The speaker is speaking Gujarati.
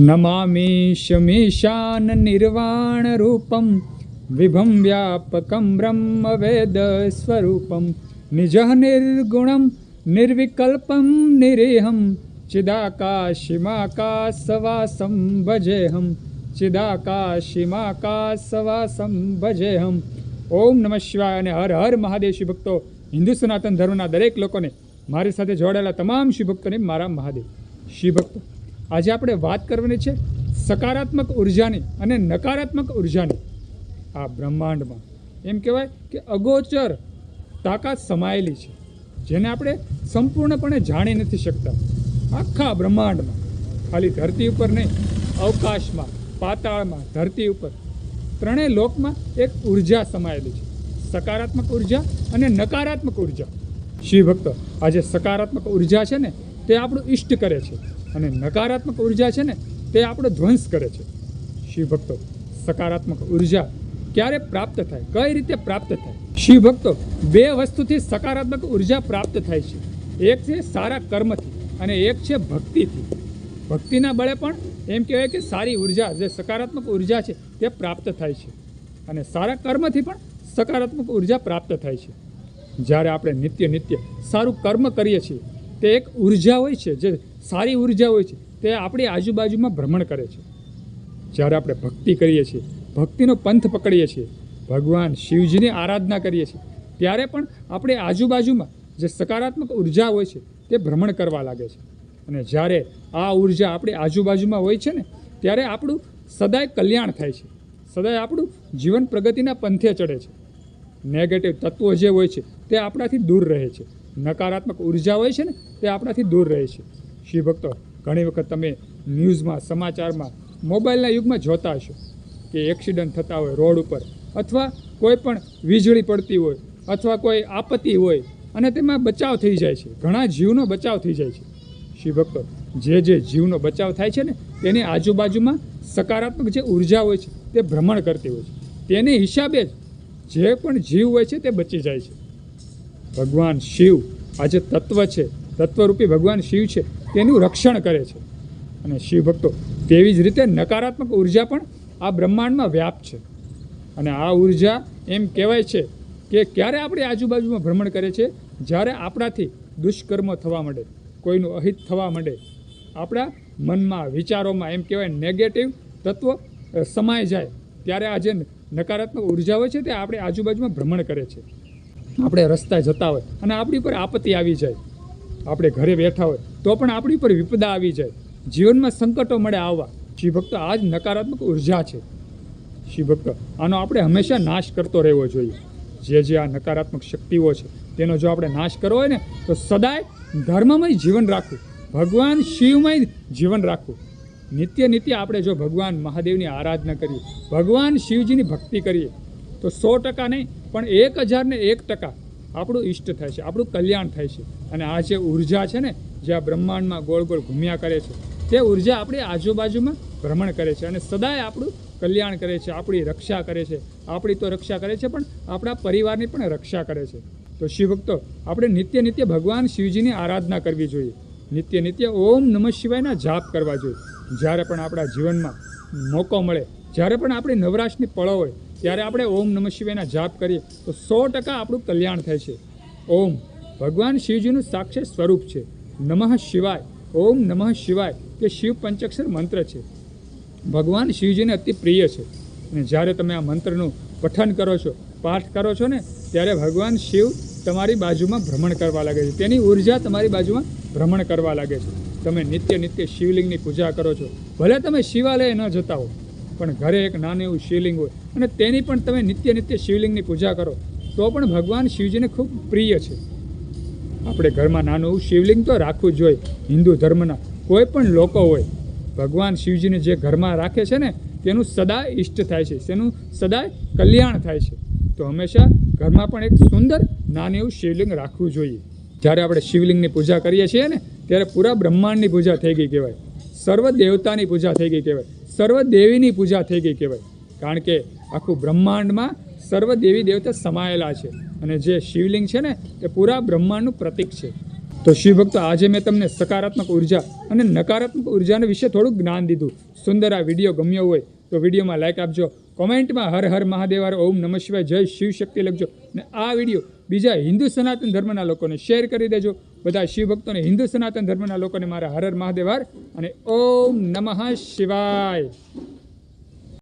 નમામિ શમીશાન નિર્વાણ રૂપમ વિભમ વ્યાપકમ બ્રહ્મ વેદ સ્વરૂપમ નિજ નિર્ગુણમ નિર્વિકલ્પમ નિરેહમ ચિદાકાશિમાકાશવાસમ ભજેહમ ચિદાકાશિમાકાશવાસમ ભજેહમ ઓમ નમઃ શિવાય અને હર હર મહાદેવ ભક્તો હિન્દુ સનાતન ધર્મના દરેક લોકોને મારી સાથે જોડાયેલા તમામ શિવભક્તોને મારા મહાદેવ શિવભક્તો ભક્તો આજે આપણે વાત કરવાની છે સકારાત્મક ઉર્જાની અને નકારાત્મક ઉર્જાની. આ બ્રહ્માંડમાં એમ કહેવાય કે અગોચર તાકાત સમાયેલી છે, જેને આપણે સંપૂર્ણપણે જાણી નથી શકતા. આખા બ્રહ્માંડમાં, ખાલી ધરતી ઉપર નહીં, અવકાશમાં, પાતાળમાં, ધરતી ઉપર, ત્રણેય લોકમાં એક ઊર્જા સમાયેલી છે. સકારાત્મક ઊર્જા અને નકારાત્મક ઊર્જા. શિવ ભક્તો, આજે સકારાત્મક ઊર્જા છે ને તે આપણું ઈષ્ટ કરે છે. અને નકારાત્મક ઊર્જા છે ને, તે આપણો ધ્વંસ કરે છે. શિવ ભક્તો સકારાત્મક ઊર્જા ક્યારે પ્રાપ્ત થાય? કઈ રીતે પ્રાપ્ત થાય? શિવ ભક્તો બે વસ્તુથી સકારાત્મક ઊર્જા પ્રાપ્ત થાય છે. એક છે સારા કર્મથી અને એક છે ભક્તિથી. ભક્તિના બળે પણ એમ કહેવાય કે સારી ઊર્જા, જે સકારાત્મક ઊર્જા છે, તે પ્રાપ્ત થાય છે. અને સારા કર્મથી પણ સકારાત્મક ઊર્જા પ્રાપ્ત થાય છે. જ્યારે આપણે નિત્ય નિત્ય સારું કર્મ કરીએ છીએ તે એક ઊર્જા હોય છે, જે સારી ઊર્જા હોય છે, તે આપણી આજુબાજુમાં ભ્રમણ કરે છે. જ્યારે આપણે ભક્તિ કરીએ છીએ, ભક્તિનો પંથ પકડીએ છીએ, ભગવાન શિવજીની આરાધના કરીએ છીએ, ત્યારે પણ આપણે આજુબાજુમાં જે સકારાત્મક ઊર્જા હોય છે, તે ભ્રમણ કરવા લાગે છે. અને જ્યારે આ ઊર્જા આપણી આજુબાજુમાં હોય છે ને, ત્યારે આપણું સદાય કલ્યાણ થાય છે. સદાય આપણું જીવન પ્રગતિના પંથે ચડે છે. નેગેટિવ તત્વો જે હોય છે, તે આપણાથી દૂર રહે છે. નકારાત્મક ઊર્જા હોય છે ને, તે આપણાથી દૂર રહે છે. શિવ ભક્તો, ઘણી વખત તમે ન્યૂઝમાં, સમાચારમાં, મોબાઈલના યુગમાં જોતા હશો કે એક્સિડન્ટ થતા હોય રોડ ઉપર અથવા કોઈ પણ વીજળી પડતી હોય અથવા કોઈ આપત્તિ હોય અને તેમાં બચાવ થઈ જાય છે. ઘણા જીવનો બચાવ થઈ જાય છે. શિવ ભક્તો, જે જે જીવનો બચાવ થાય છે ને, તેની આજુબાજુમાં સકારાત્મક જે ઊર્જા હોય છે, તે ભ્રમણ કરતી હોય છે. તેની હિસાબે જ જે પણ જીવ હોય છે, તે બચી જાય છે. ભગવાન શિવ, આ જે તત્વ છે, તત્વરૂપી ભગવાન શિવ છે, તેનું રક્ષણ કરે છે. અને શિવ ભક્તો, તેવી જ રીતે નકારાત્મક ઊર્જા પણ આ બ્રહ્માંડમાં વ્યાપ છે. અને આ ઊર્જા એમ કહેવાય છે કે ક્યારે આપણી આજુબાજુમાં ભ્રમણ કરે છે? જ્યારે આપણાથી દુષ્કર્મ થવા માંડે, કોઈનું અહિત થવા માંડે. આપણા મનમાં, વિચારોમાં એમ કહેવાય નેગેટિવ તત્વ સમાય જાય. ત્યારે આ જે નકારાત્મક ઊર્જા હોય છે તે આપણે આજુબાજુમાં ભ્રમણ કરે છે. આપણે રસ્તા જતા હોય અને આપણી ઉપર આપત્તિ આવી જાય. આપણે ઘરે બેઠા હોય તો પણ આપણી ઉપર વિપદા આવી જાય. જીવનમાં સંકટો મળે આવવા શિવ ભક્તો આ જ નકારાત્મક ઊર્જા છે. શિવ ભક્તો, આનો આપણે હંમેશા નાશ કરતો રહેવો જોઈએ. જે જે આ નકારાત્મક શક્તિઓ છે, તેનો જો આપણે નાશ કરવો હોય ને, તો સદાય ધર્મમય જીવન રાખવું. ભગવાન શિવમય જીવન રાખવું. નિત્ય નિત્ય આપણે જો ભગવાન મહાદેવની આરાધના કરીએ, ભગવાન શિવજીની ભક્તિ કરીએ તો સો ટકા નહીં, પણ એક હજારને એક ટકા આપણું ઈષ્ટ થાય છે, આપણું કલ્યાણ થાય છે. અને આ જે ઊર્જા છે ને, જે આ બ્રહ્માંડમાં ગોળ ગોળ ઘૂમ્યા કરે છે, તે ઊર્જા આપણી આજુબાજુમાં ભ્રમણ કરે છે. અને સદાય આપણું કલ્યાણ કરે છે, આપણી રક્ષા કરે છે. આપણી તો રક્ષા કરે છે, પણ આપણા પરિવારની પણ રક્ષા કરે છે. તો શિવભક્તો, આપણે નિત્ય નિત્ય ભગવાન શિવજીની આરાધના કરવી જોઈએ. નિત્ય નિત્ય ઓમ નમઃ શિવાયના જાપ કરવા જોઈએ. જ્યારે પણ આપણા જીવનમાં મોકો મળે, જ્યારે પણ આપણી નવરાશની પળો હોય ત્યારે આપણે ઓમ નમઃ શિવાયના જાપ કરીએ, તો સો ટકા આપણું કલ્યાણ થાય છે. ઓમ, ભગવાન શિવજીનું સાક્ષાત સ્વરૂપ છે. નમઃ શિવાય, ઓમ નમઃ શિવાય તે શિવ પંચાક્ષર મંત્ર છે. ભગવાન શિવજીને અતિ પ્રિય છે. અને જ્યારે તમે આ મંત્રનું પઠન કરો છો, પાઠ કરો છો ને, ત્યારે ભગવાન શિવ તમારી બાજુમાં ભ્રમણ કરવા લાગે છે. તેની ઊર્જા તમારી બાજુમાં ભ્રમણ કરવા લાગે છે. તમે નિત્ય નિત્ય શિવલિંગની પૂજા કરો છો. ભલે તમે શિવાલય ન જતા હો પણ ઘરે એક નાનું એવું શિવલિંગ હોય. અને તેની પણ તમે નિત્ય નિત્ય શિવલિંગની પૂજા કરો, તો પણ ભગવાન શિવજીને ખૂબ પ્રિય છે. આપણે ઘરમાં નાનું એવું શિવલિંગ તો રાખવું જોઈએ, હિન્દુ ધર્મના કોઈ પણ લોકો હોય. ભગવાન શિવજીને જે ઘરમાં રાખે છે ને, તેનું સદાય ઈષ્ટ થાય છે, તેનું સદાય કલ્યાણ થાય છે. તો હંમેશા ઘરમાં પણ એક સુંદર નાનું એવું શિવલિંગ રાખવું જોઈએ. જ્યારે આપણે શિવલિંગની પૂજા કરીએ છીએ ને, ત્યારે પૂરા બ્રહ્માંડની પૂજા થઈ ગઈ કહેવાય. સર્વ દેવતાની પૂજા થઈ ગઈ કહેવાય. સર્વ દેવીની પૂજા થઈ ગઈ કહેવાય. કારણ કે આખું બ્રહ્માંડમાં સર્વ દેવી દેવતા સમાયેલા છે. અને જે શિવલિંગ છે ને તે પૂરા બ્રહ્માંડનું પ્રતીક છે. તો શિવ ભક્તો, આજે મેં તમને સકારાત્મક ઊર્જા અને નકારાત્મક ઉર્જાના વિશે થોડું જ્ઞાન દીધું. સુંદર આ વીડિયો ગમ્યો હોય તો વિડીયોમાં લાઇક આપજો. કોમેન્ટમાં હર હર મહાદેવાર ઓમ નમઃ શિવાય, જય શિવ શક્તિ લખજો. અને આ વીડિયો બીજા હિન્દુ સનાતન ધર્મના લોકોને શેર કરી દેજો. બધા શિવ ભક્તોને હિન્દુ સનાતન ધર્મના લોકોને મારા હર હર મહાદેવાર અને ઓમ નમઃ શિવાય.